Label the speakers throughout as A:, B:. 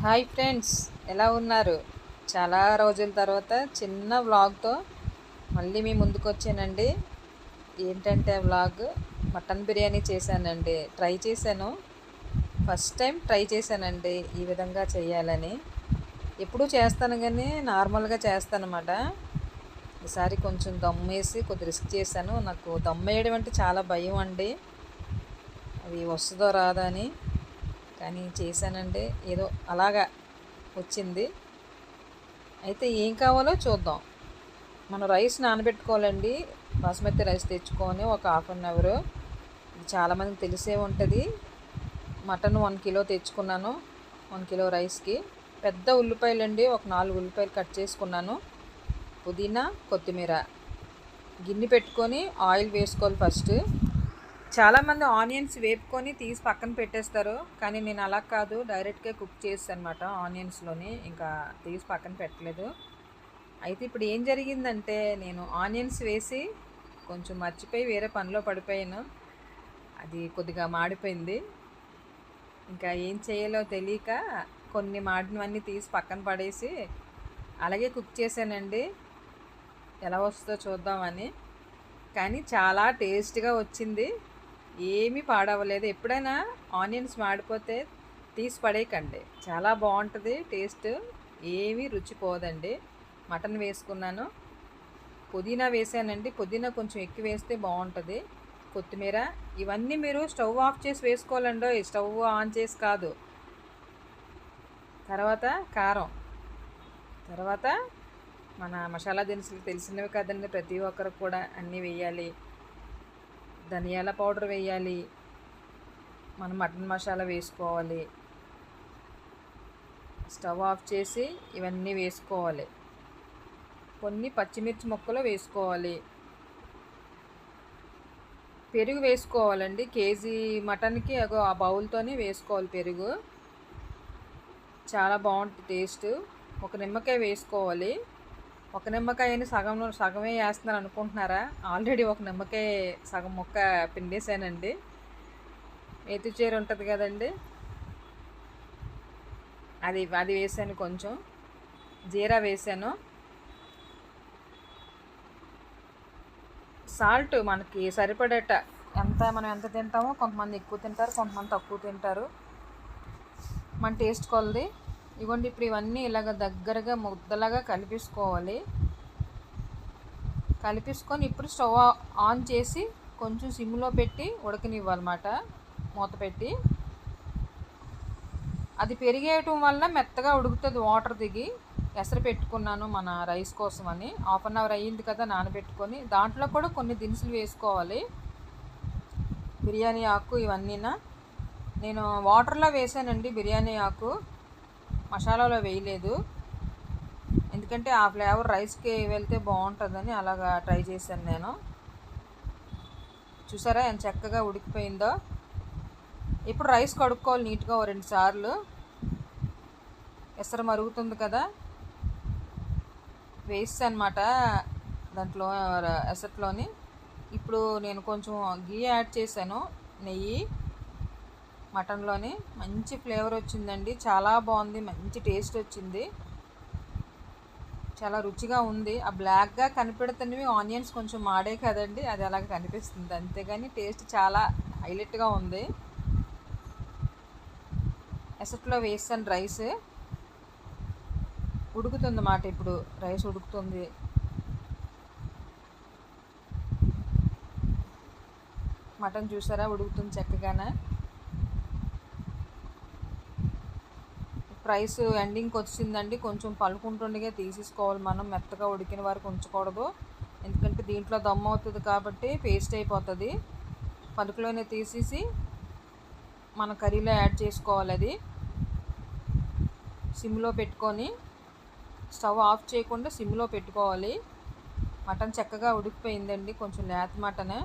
A: Hi friends ఎలా ఉన్నారు? చాలా రోజుల తర్వాత చిన్న వ్లాగ్తో మళ్ళీ మీ ముందుకు వచ్చానండి. ఏంటంటే వ్లాగ్? మటన్ బిర్యానీ చేశానండి. ట్రై చేశాను. ఫస్ట్ టైం ట్రై చేశానండి ఈ విధంగా చేయాలని. ఎప్పుడూ చేస్తాను కానీ నార్మల్గా చేస్తానమాట ఈసారి కొంచెం దమ్మేసి కొద్ది రిస్క్ చేశాను. నాకు దమ్ వేయడం అంటే చాలా భయం అండి. అది వస్తుందో రాదా అని. కానీ చేశానంటే ఏదో అలాగా వచ్చింది. అయితే ఏం కావాలో చూద్దాం. మనం రైస్ నానబెట్టుకోవాలండి. బాస్మతి రైస్ తెచ్చుకొని ఒక హాఫ్ అన్ అవర్. ఇది చాలామందికి తెలిసే ఉంటుంది. మటన్ వన్ కిలో తెచ్చుకున్నాను వన్ కిలో రైస్కి. పెద్ద ఉల్లిపాయలు అండి ఒక నాలుగు ఉల్లిపాయలు కట్ చేసుకున్నాను. పుదీనా కొత్తిమీర. గిన్నె పెట్టుకొని ఆయిల్ వేసుకోవాలి ఫస్ట్. చాలామంది ఆనియన్స్ వేపుకొని తీసి పక్కన పెట్టేస్తారు. కానీ నేను అలా కాదు. డైరెక్ట్గా కుక్ చేస్తాను అనమాట ఆనియన్స్లోని. ఇంకా తీసి పక్కన పెట్టలేదు. అయితే ఇప్పుడు ఏం జరిగిందంటే నేను ఆనియన్స్ వేసి కొంచెం మర్చిపోయి వేరే పనిలో పడిపోయాను. అది కొద్దిగా మాడిపోయింది. ఇంకా ఏం చేయాలో తెలియక కొన్ని మాడినవన్నీ తీసి పక్కన పడేసి అలాగే కుక్ చేశానండి. ఎలా వస్తుందో చూద్దామని. కానీ చాలా టేస్ట్గా వచ్చింది. ఏమీ పాడవలేదు ఎప్పుడైనా ఆనియన్స్ మాడిపోతే తీసి పడేయకండి. చాలా బాగుంటుంది టేస్ట్. ఏమీ రుచిపోదండి మటన్ వేసుకున్నాను. పుదీనా వేసానండి. పుదీనా కొంచెం ఎక్కువ వేస్తే బాగుంటుంది. కొత్తిమీర. ఇవన్నీ మీరు స్టవ్ ఆఫ్ చేసి వేసుకోవాలండో స్టవ్ ఆన్ చేసి కాదు. తర్వాత కారం. తర్వాత మన మసాలా దినుసులు తెలిసినవి కదండి. ప్రతి ఒక్కరు కూడా అన్నీ వేయాలి. ధనియాల పౌడర్ వేయాలి. మనం మటన్ మసాలా వేసుకోవాలి. స్టవ్ ఆఫ్ చేసి ఇవన్నీ వేసుకోవాలి. కొన్ని పచ్చిమిర్చి ముక్కలు వేసుకోవాలి. పెరుగు వేసుకోవాలండి. కేజీ మటన్కి అగో ఆ బౌల్తోనే వేసుకోవాలి పెరుగు. చాలా బాగుంటుంది టేస్ట్. ఒక నిమ్మకాయ వేసుకోవాలి. ఒక నిమ్మకాయని సగంలో సగమే వేస్తున్నారు అనుకుంటున్నారా? ఆల్రెడీ ఒక నిమ్మకాయ సగం ముక్క పిండేసానండి ఎత్తు చీర ఉంటుంది కదండి. అది అది వేసాను కొంచెం. జీరా వేసాను. సాల్ట్ మనకి సరిపడేట ఎంత మనం ఎంత తింటామో కొంతమంది ఎక్కువ తింటారు కొంతమంది తక్కువ తింటారు. మన టేస్ట్ కొలది. ఇగోండి ఇప్పుడు ఇవన్నీ ఇలాగ దగ్గరగా ముద్దలాగా కలిపేసుకోవాలి. కలిపేసుకొని ఇప్పుడు స్టవ్ ఆన్ చేసి కొంచెం సిమ్లో పెట్టి ఉడకనివ్వాలన్నమాట మూత పెట్టి. అది పెరిగేయటం వల్ల మెత్తగా ఉడుకుతుంది వాటర్ దిగి. ఎసరు పెట్టుకున్నాను మన రైస్ కోసం అని. హాఫ్ అన్ అవర్ అయ్యింది కదా నానబెట్టుకొని. దాంట్లో కూడా కొన్ని దినుసులు వేసుకోవాలి. బిర్యానీ ఆకు ఇవన్నీనా. నేను వాటర్లో వేసానండి బిర్యానీ ఆకు. మసాలాలో వేయలేదు. ఎందుకంటే ఆ ఫ్లేవర్ రైస్కి వెళ్తే బాగుంటుందని అలాగా ట్రై చేశాను నేను. చూసారా ఎంత చక్కగా ఉడికిపోయిందో. ఇప్పుడు రైస్ కడుక్కోవాలి నీట్గా ఓ రెండు సార్లు. ఎసరు మరుగుతుంది కదా. వేస్ట్ అనమాట దాంట్లో ఎసట్లోని. ఇప్పుడు నేను కొంచెం గీ యాడ్ చేశాను నెయ్యి. మటన్లోని మంచి ఫ్లేవర్ వచ్చిందండి. చాలా బాగుంది మంచి టేస్ట్ వచ్చింది. చాలా రుచిగా ఉంది. ఆ బ్లాక్గా కనిపెడుతున్నవి ఆనియన్స్ కొంచెం మాడే కదండి అది అలాగ కనిపిస్తుంది. అంతేగాని టేస్ట్ చాలా హైలైట్గా ఉంది. ఎసట్లో వేసాను రైస్. ఉడుకుతుంది మాట ఇప్పుడు. రైస్ ఉడుకుతుంది. మటన్ చూసారా? ఉడుకుతుంది చక్కగానే. రైస్ ఎండింగ్కి వచ్చిందండి. కొంచెం పలుకుంటుండగా తీసేసుకోవాలి మనం. మెత్తగా ఉడికిన వరకు ఉంచకూడదు. ఎందుకంటే దీంట్లో దమ్ అవుతుంది కాబట్టి పేస్ట్ అయిపోతుంది. పలుకులోనే తీసేసి మన కర్రీలో యాడ్ చేసుకోవాలి అది. సిమ్లో పెట్టుకొని స్టవ్ ఆఫ్ చేయకుండా సిమ్లో పెట్టుకోవాలి. మటన్ చక్కగా ఉడికిపోయిందండి. కొంచెం లేత మటన్.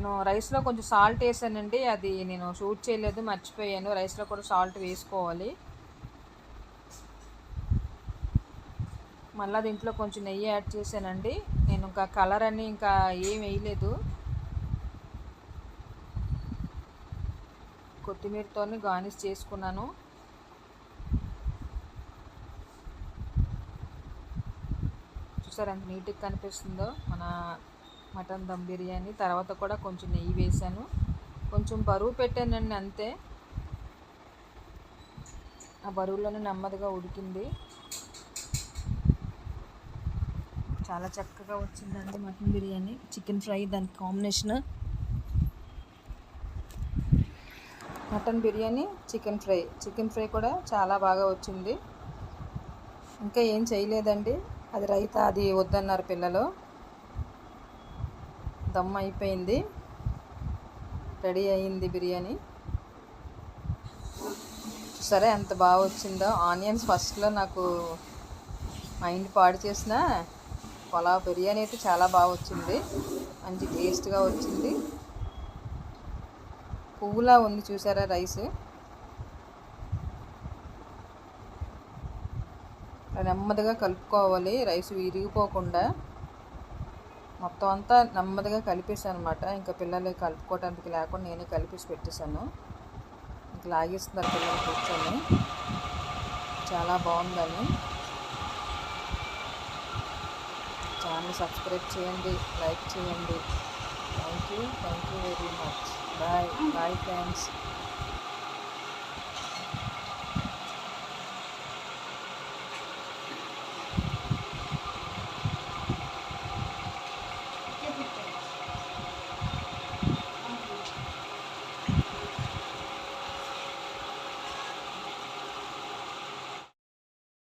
A: నేను రైస్లో కొంచెం సాల్ట్ వేసానండి అది నేను షూట్ చేయలేదు మర్చిపోయాను. రైస్లో కూడా సాల్ట్ వేసుకోవాలి. మళ్ళీ దీంట్లో కొంచెం నెయ్యి యాడ్ చేశానండి. నేను ఇంకా కలర్ అని ఇంకా ఏం వేయలేదు. కొత్తిమీరతో గార్నిష్ చేసుకున్నాను. చూసారు ఎంత నీట్గా కనిపిస్తుందో? మన మటన్ దమ్ బిర్యానీ తర్వాత కూడా కొంచెం నెయ్యి వేసాను కొంచెం బరువు పెట్టానండి అంతే. ఆ బరువులోనే నెమ్మదిగా ఉడికింది. చాలా చక్కగా వచ్చిందండి మటన్ బిర్యానీ. చికెన్ ఫ్రై దానికి combination. Mutton biryani chicken fry. Chicken fry కూడా చాలా బాగా వచ్చింది. ఇంకా ఏం చేయలేదండి. అది రైతా అది వద్దన్నారు పిల్లలు. దమ్ అయిపోయింది. రెడీ అయింది బిర్యానీ. సరే ఎంత బాగా వచ్చిందో. ఆనియన్స్ ఫస్ట్లో నాకు మైండ్ పాడు చేసిన పొలా బిర్యానీ అయితే చాలా బాగా వచ్చింది. మంచి టేస్ట్గా వచ్చింది. పువ్వులా ఉంది చూసారా రైస్? నెమ్మదిగా కలుపుకోవాలి రైస్ విరిగిపోకుండా. మొత్తం అంతా నెమ్మదిగా కలిపేసాను అనమాట ఇంకా పిల్లలు కలుపుకోవడానికి లేకుండా నేనే కలిపేసి పెట్టేశాను. ఇంక లాగేస్తున్నారు పిల్లలు కూర్చొని. చాలా బాగుందని. ఛానల్ సబ్స్క్రైబ్ చేయండి లైక్ చేయండి. Thank you thank you very much bye bye friends